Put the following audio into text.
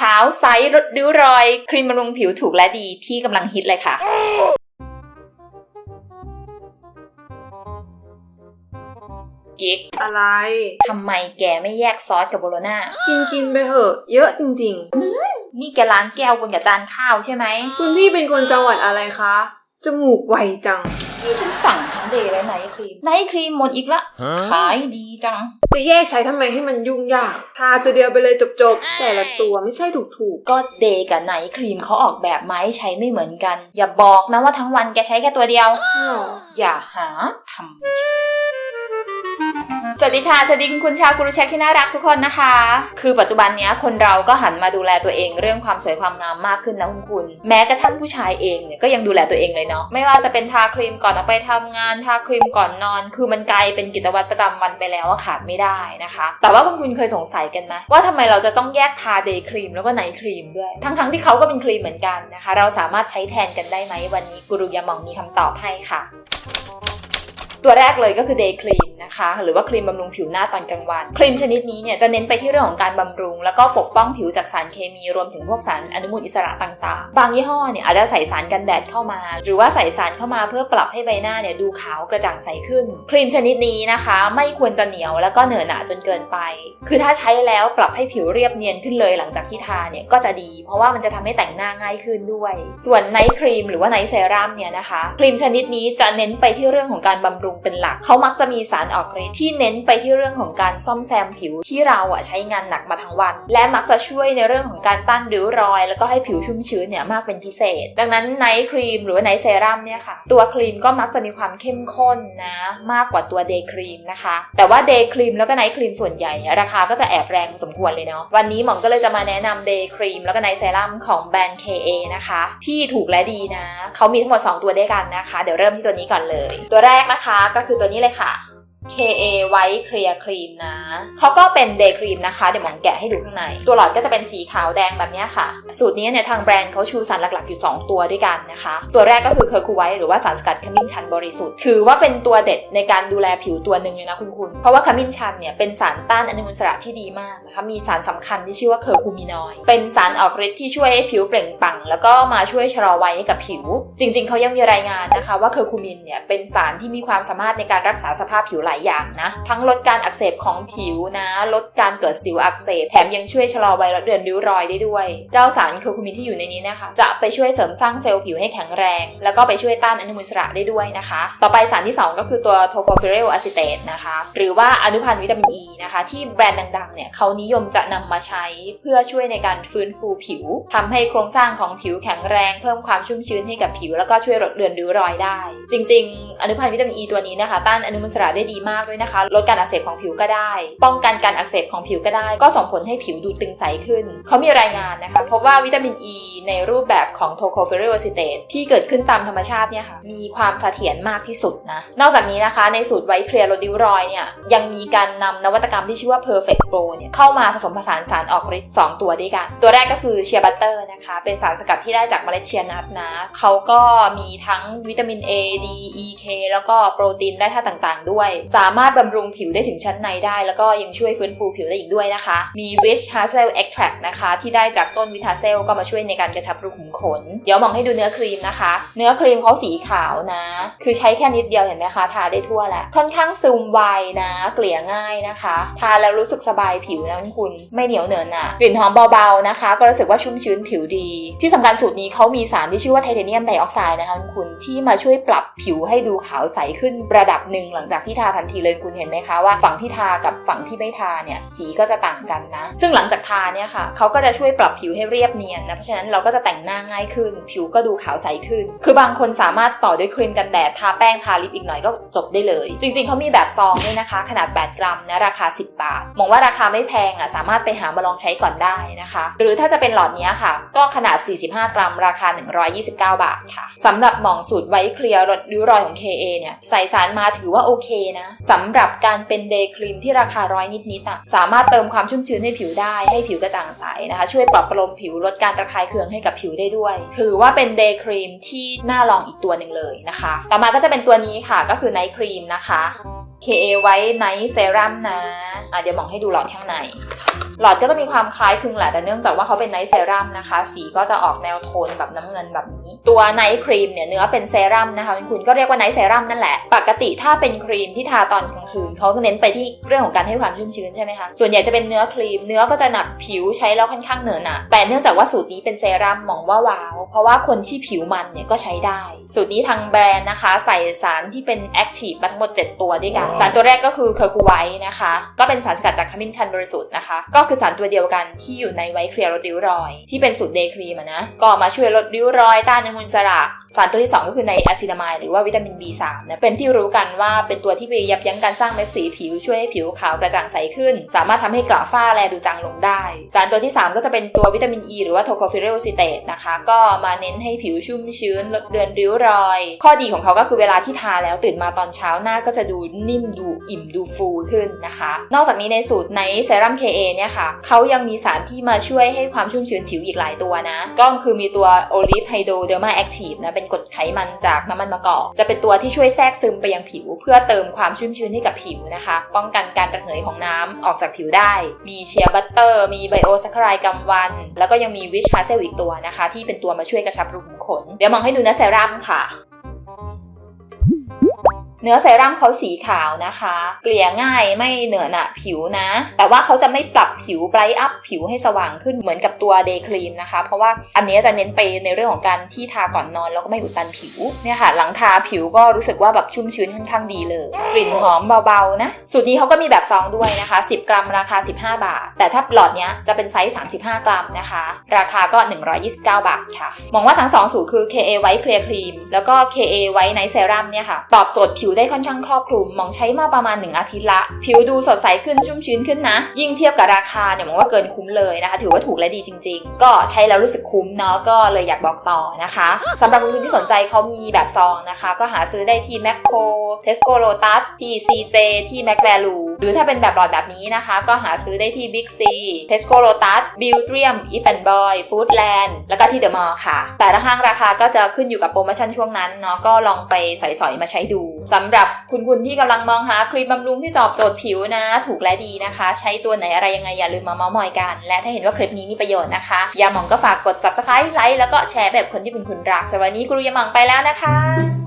ขาวใสลดริ้วรอย ครีมบำรุงผิวถูกและดีที่กำลังฮิตเลยค่ะกิ๊กอะไรทำไมแกไม่แยกซอสกับโบโลน่ากินกินไปเหอะ เยอะจริงนี่แกล้างแก้วบนกับจานข้าวใช่ไหมๆคุณพี่เป็นคนจังหวัดอะไรคะ จมูกไวจัง นี่ฉันสั่งทั้งเดย์และไนท์ครีมไนท์ครีมหมดอีกละ ขายดีจัง จะแยกใช้ทำไมให้มันยุ่งยาก ทาตัวเดียวไปเลยจบๆ แต่ละตัวไม่ใช่ถูกก็เดย์กับไนท์ครีมเขาออกแบบมาให้ใช้ไม่เหมือนกัน อย่าบอกนะว่าทั้งวันแกใช้แค่ตัวเดียว ๆหรอ อย่าหาทำ สวัสดีค่ะ สวัสดีคุณคุณชาวกุรุเชคที่น่ารักทุกคนนะคะ คือปัจจุบันนี้คนเราก็หันมาดูแลตัวเองเรื่องความสวยความงามมากขึ้นนะคุณคุณ แม้กระทั่งผู้ชายเองเนี่ยก็ยังดูแลตัวเองเลยเนาะ ไม่ว่าจะเป็นทาครีมก่อนออกไปทำงาน ทาครีมก่อนนอน คือมันกลายเป็นกิจวัตรประจำวันไปแล้วว่าขาดไม่ได้นะคะ แต่ว่าคุณคุณเคยสงสัยกันไหมว่าทำไมเราจะต้องแยกทาเดย์ครีมแล้วก็ไนท์ครีมด้วย ทั้งๆที่เขาก็เป็นครีมเหมือนกันนะคะ เราสามารถใช้แทนกันได้ไหมวันนี้กุรุยามองมีคำตอบให้ค่ะ ตัวแรกเลยก็คือ day cream นะคะ หรือว่าครีมบำรุงผิวหน้าตอนกลางวัน ครีมชนิดนี้เนี่ยจะเน้นไปที่เรื่องของการบำรุง แล้วก็ปกป้องผิวจากสารเคมีรวมถึงพวกสารอนุมูลอิสระต่างๆ บางยี่ห้อเนี่ยอาจจะใส่สารกันแดดเข้ามา หรือว่าใส่สารเข้ามาเพื่อปรับให้ใบหน้าเนี่ยดูขาวกระจ่างใสขึ้น ครีมชนิดนี้นะคะ ไม่ควรจะเหนียวแล้วก็เหนอะหนะจนเกินไป คือถ้าใช้แล้วปรับให้ผิวเรียบเนียนขึ้นเลยหลังจากที่ทาเนี่ยก็จะดี เพราะว่ามันจะทำให้แต่งหน้าง่ายขึ้นด้วย ส่วนไนท์ครีมหรือว่าไนท์เซรั่มเนี่ยนะคะ ครีมชนิดนี้จะเน้นไปที่เรื่องของการบำรุงเป็นหลัก เขามักจะมีสารออกฤทธิ์ที่เน้นไปที่เรื่องของการซ่อมแซมผิวที่เราอะใช้งานหนักมาทั้งวัน และมักจะช่วยในเรื่องของการต้านริ้วรอย แล้วก็ให้ผิวชุ่มชื้นเนี่ยมากเป็นพิเศษ ดังนั้นไนท์ครีมหรือว่าไนท์เซรั่มเนี่ยค่ะ ตัวครีมก็มักจะมีความเข้มข้นนะมากกว่าตัวเดย์ครีมนะคะ แต่ว่าเดย์ครีมแล้วก็ไนท์ครีมส่วนใหญ่ ราคาก็จะแอบแรงสมควรเลยเนาะวันนี้หมองก็เลยจะมาแนะนำเดย์ครีมแล้วก็ไนท์เซรั่มของแบรนด์ KA นะคะที่ถูกและดีนะเขามีทั้งหมด 2 ตัวด้วยกันนะคะ เดี๋ยวเริ่มที่ตัวนี้ก่อนเลย ตัวแรกนะคะก็คือตัวนี้เลยค่ะ KA White Clear Cream นะ เขาก็เป็น Day Cream นะคะ เดี๋ยวหมองแกะให้ดูข้างใน ตัวหลอดก็จะเป็นสีขาวแดงแบบนี้ค่ะ สูตรนี้เนี่ยทางแบรนด์เขาชูสารหลักๆอยู่ 2 ตัวด้วยกันนะคะ ตัวแรกก็คือเคอร์คูไวท์หรือว่าสารสกัดขมิ้นชันบริสุทธิ์ ถือว่าเป็นตัวเด็ดในการดูแลผิวตัวหนึ่งเลยนะคุณคุณ เพราะว่าขมิ้นชันเนี่ยเป็นสารต้านอนุมูลอิสระที่ดีมากนะคะ มีสารสำคัญที่ชื่อว่าเคอร์คูมินอย เป็นสารออกฤทธิ์ที่ช่วยให้ผิวเปล่งปลั่งแล้วก็มาช่วยชะลอวัยให้กับผิว จริง ๆเขายังมีรายงานนะคะว่าเคอร์คูมินเนี่ยเป็นสารที่มีความสามารถในการรักษาสภาพผิวลายอย่างนะ ทั้งลดการอักเสบของผิวนะ ลดการเกิดสิวอักเสบ แถมยังช่วยชะลอวัยละเดือนริ้วรอยได้ด้วย เจ้าสารเคอร์คูมินที่อยู่ในนี้นะคะ จะไปช่วยเสริมสร้างเซลล์ผิวให้แข็งแรง แล้วก็ไปช่วยต้านอนุมูลอิสระได้ด้วยนะคะ ต่อไปสารที่ 2 ก็คือตัวโทโคฟิเรลอะซิเตตนะคะ หรือว่าอนุพันธ์วิตามินอ e ีนะคะ ที่แบรนด์ดังๆ เนี่ยเขานิยมจะนำมาใช้เพื่อช่วยในการฟื้นฟูผิวทำให้โครงสร้างของผิวแข็งแรง เพิ่มความชุ่มชื้นให้กับผิว แล้วก็ช่วยลดเลือนริ้วรอยได้ จริง ๆ อนุพันธ์วิตามินอ e ีตัวนี้นะคะ ต้านอนุมูลอิสระได้ดีมากด้วยนะคะ ลดการอักเสบของผิวก็ได้ ป้องกันการอักเสบของผิวก็ได้ ก็ส่งผลให้ผิวดูตึงใสขึ้น เขามีรายงานนะคะพบว่าวิตามินอ e ีในรูปแบบของโทโคเฟิเรลอซิเตตที่เกิดขึ้นตามธรรมชาติเนี่ยค่ะมีความเสถียรมากที่สุดนะนอกจากนี้นะคะ ในสูตรไวท์เคลียร์ลดริ้วรอยเนี่ยยังมีการนำนวัตกรรมที่ชื่อว่า Perfect Pro เนี่ยเข้ามาผสมผสานสารออกฤทธิ์2ตัวด้วยกัน ตัวแรกก็คือเชียร์บัตเตอร์นะคะเป็นสารสกัดที่ได้จากเมล็ดเชียร์นัทนะเขาก็มีทั้งวิตามิน A D E K แล้วก็โปรตีนแร่ธาตุต่างๆ ด้วยสามารถบำรุงผิวได้ถึงชั้นในได้ แล้วก็ยังช่วยฟื้นฟูผิวได้อีกด้วยนะคะ มี Witch Hazel Extract นะคะ ที่ได้จากต้นวิทาเซลก็มาช่วยในการกระชับรูขุมขน เดี๋ยวมองให้ดูเนื้อครีมนะคะ เนื้อครีมเขาสีขาวนะ คือใช้แค่นิดเดียวเห็นไหมคะ ทาได้ทั่วแหละ ค่อนข้างซึมไวนะ เกลี่ยง่ายนะคะ ทาแล้วรู้สึกสบายผิวนะคุณไม่เหนียวเหนอะหนะกลิ่นหอมเบาๆนะคะ ก็รู้สึกว่าชุ่มชื้นผิวดี ที่สำคัญสูตรนี้เขามีสารที่ชื่อว่าไทเทเนียมไดออกไซด์นะคะคุณที่มาช่วยปรับผิวให้ดูขาวใสขึ้นระดับหนึ่งหลังจากที่ทาทันทีเลยคุณเห็นไหมคะว่าฝั่งที่ทากับฝั่งที่ไม่ทาเนี่ยสีก็จะต่างกันนะ ซึ่งหลังจากทาเนี่ยค่ะเขาก็จะช่วยปรับผิวให้เรียบเนียนนะเพราะฉะนั้นเราก็จะแต่งหน้าง่ายขึ้น ผิวก็ดูขาวใสขึ้น คือบางคนสามารถต่อด้วยครีมกันแดดทาแป้งทาลิปอีกหน่อยก็จบได้เลย จริง ๆเขามีแบบซองด้วยนะคะ ขนาด 8 กรัมนะราคา 10 บาทมองว่าราคาไม่แพงอะสามารถไปหามาลองใช้ก่อนได้นะคะ หรือถ้าจะเป็นหลอดเนี้ยค่ะ ก็ขนาด 45 กรัม ราคา 129 บาทค่ะสำหรับหมองสูตรไว้เคลียร์ลดริ้วรอยของ KA เนี่ยใส่สารมาถือว่าโอเคนะสำหรับการเป็นเดย์ครีมที่ราคาร้อยนิดๆอะสามารถเติมความชุ่มชื้นให้ผิวได้ให้ผิวกระจ่างใสนะคะ ช่วยปรับประโลมผิวลดการระคายเคืองให้กับผิวได้ด้วย ถือว่าเป็นเดย์ครีมที่น่าลองอีกตัวหนึ่งเลยนะคะ ต่อมาก็จะเป็นตัวนี้ค่ะก็คือไนท์ครีมนะคะ KA ไว้ไนท์เซรั่มนะอะเดี๋ยวมองให้ดูหลอดข้างใน หลอดก็จะมีความคล้ายคลึงแหละ แต่เนื่องจากว่าเขาเป็นไนท์เซรั่มนะคะ สีก็จะออกแนวโทนแบบน้ำเงินแบบนี้ ตัวไนท์ครีมเนี่ยเนื้อเป็นเซรั่มนะคะคุณก็เรียกว่าไนท์เซรั่มนั่นแหละ ปกติถ้าเป็นครีมที่ทาตอนกลางคืนเขาก็เน้นไปที่เรื่องของการให้ความชุ่มชื้นใช่ไหมคะ ส่วนใหญ่จะเป็นเนื้อครีม เนื้อก็จะหนักผิวใช้แล้วค่อนข้างเหนอะหนะแต่เนื่องจากว่าสูตรนี้เป็นเซรั่มมองว่าว้าว เพราะว่าคนที่ผิวมันเนี่ยก็ใช้ได้ สูตรนี้ทางแบรนด์นะคะ ใส่สารที่เป็นแอคทีฟมาทั้งหมด 7 ตัวด้วยกันสารตัวแรกก็คือเคอร์คูไวท์นะคะ ก็เป็นสารสกัดจากขมิ้นชันบริสุทธิ์นะคะ ก็คือสารตัวเดียวกันที่อยู่ในไวท์เคลียร์ลดริ้วรอย ที่เป็นสูตรเดย์ครีมนะ ก็มาช่วยลดริ้วรอยต้านอนุมูลอิสระสารตัวที่ 2 ก็คือในอะซินามายหรือว่าวิตามิน B3 นะเป็นที่รู้กันว่าเป็นตัวที่ไปยับยั้งการสร้างเม็ดสีผิวช่วยให้ผิวขาวกระจ่างใสขึ้น สามารถทำให้กระฝ้าแลดูจางลงได้ สารตัวที่ 3 ก็จะเป็นตัววิตามิน E หรือว่าโทโคฟิเรโอซิเตตนะคะ ก็มาเน้นให้ผิวชุ่มชื้นลดเลือนริ้วรอย ข้อดีของเขาก็คือเวลาที่ทาแล้วตื่นมาตอนเช้าหน้าก็จะดูนิ่มดูอิ่มดูฟูขึ้นนะคะ นอกจากนี้ในสูตรในเซรั่ม KA เนี่ยค่ะเขายังมีสารที่มาช่วยให้ความชุ่มชื้นผิวอีกหลายตัวนะก็คือมีตัว Olive Hydroderma Active นะเป็นกรดไขมันจากน้ำมันมะกอก จะเป็นตัวที่ช่วยแทรกซึมไปยังผิว เพื่อเติมความชุ่มชื้นให้กับผิวนะคะ ป้องกันการระเหยของน้ำออกจากผิวได้ มีเชียร์บัตเตอร์ มีไบโอซัคคารายกัมวัน แล้วก็ยังมีวิชฮาเซลอีกตัวนะคะ ที่เป็นตัวมาช่วยกระชับรูขุมขน เดี๋ยวมองให้ดูนะเซรั่มค่ะ เนื้อเซรั่มเขาสีขาวนะคะ เกลี่ยง่ายไม่เหนอะหนะผิวนะ แต่ว่าเขาจะไม่ปรับผิวไบรท์อัพผิวให้สว่างขึ้นเหมือนกับตัวเดย์ครีมนะคะ เพราะว่าอันนี้จะเน้นไปในเรื่องของการที่ทาก่อนนอน แล้วก็ไม่อุดตันผิวเนี่ยค่ะ หลังทาผิวก็รู้สึกว่าแบบชุ่มชื้นค่อนข้างดีเลย กลิ่นหอมเบาๆนะ สูตรนี้เขาก็มีแบบซองด้วยนะคะ 10 กรัมราคา 15 บาท แต่ถ้าหลอดเนี้ยจะเป็นไซส์ 35 กรัมนะคะ ราคาก็ 129 บาทค่ะมองว่าทั้งสองสูตรคือ KA White Clear Cream แล้วก็ KA White Night Serum เนี่ยค่ะตอบโจทย์ผิวได้ค่อนข้างครอบคลุม มองใช้มาประมาณ 1 อาทิตย์ละ ผิวดูสดใสขึ้นชุ่มชื้นขึ้นนะ ยิ่งเทียบกับราคาเนี่ยมองว่าเกินคุ้มเลยนะคะ ถือว่าถูกและดีจริง ๆ ก็ใช้แล้วรู้สึกคุ้มเนาะก็เลยอยากบอกต่อนะคะสำหรับคุณที่สนใจเขามีแบบซองนะคะ ก็หาซื้อได้ที่แมคโครเทสโกโลตัสที่ CJ ที่แมคแวลู หรือถ้าเป็นแบบหลอดแบบนี้นะคะ ก็หาซื้อได้ที่ Big C เทสโกโลตัสบิลเทียมอีฟแอนบอยฟู้ดแลนด์แล้วก็ที่เดอะมอลล์ค่ะ แต่ละห้างราคาก็จะขึ้นอยู่กับโปรโมชั่นช่วงนั้นเนาะก็ลองไปใส่สอยมาใช้ดูสำหรับคุณคุณที่กำลังมองหาครีมบำรุงที่ตอบโจทย์ผิวนะ ถูกและดีนะคะ ใช้ตัวไหนอะไรยังไงอย่าลืมมาเมาส์มอยกัน และถ้าเห็นว่าคลิปนี้มีประโยชน์นะคะยาหมองก็ฝากกด subscribe ไลค์แล้วก็แชร์แบบคนที่คุณคุณรักสำหรับวันนี้ครูยาหมองไปแล้วนะคะ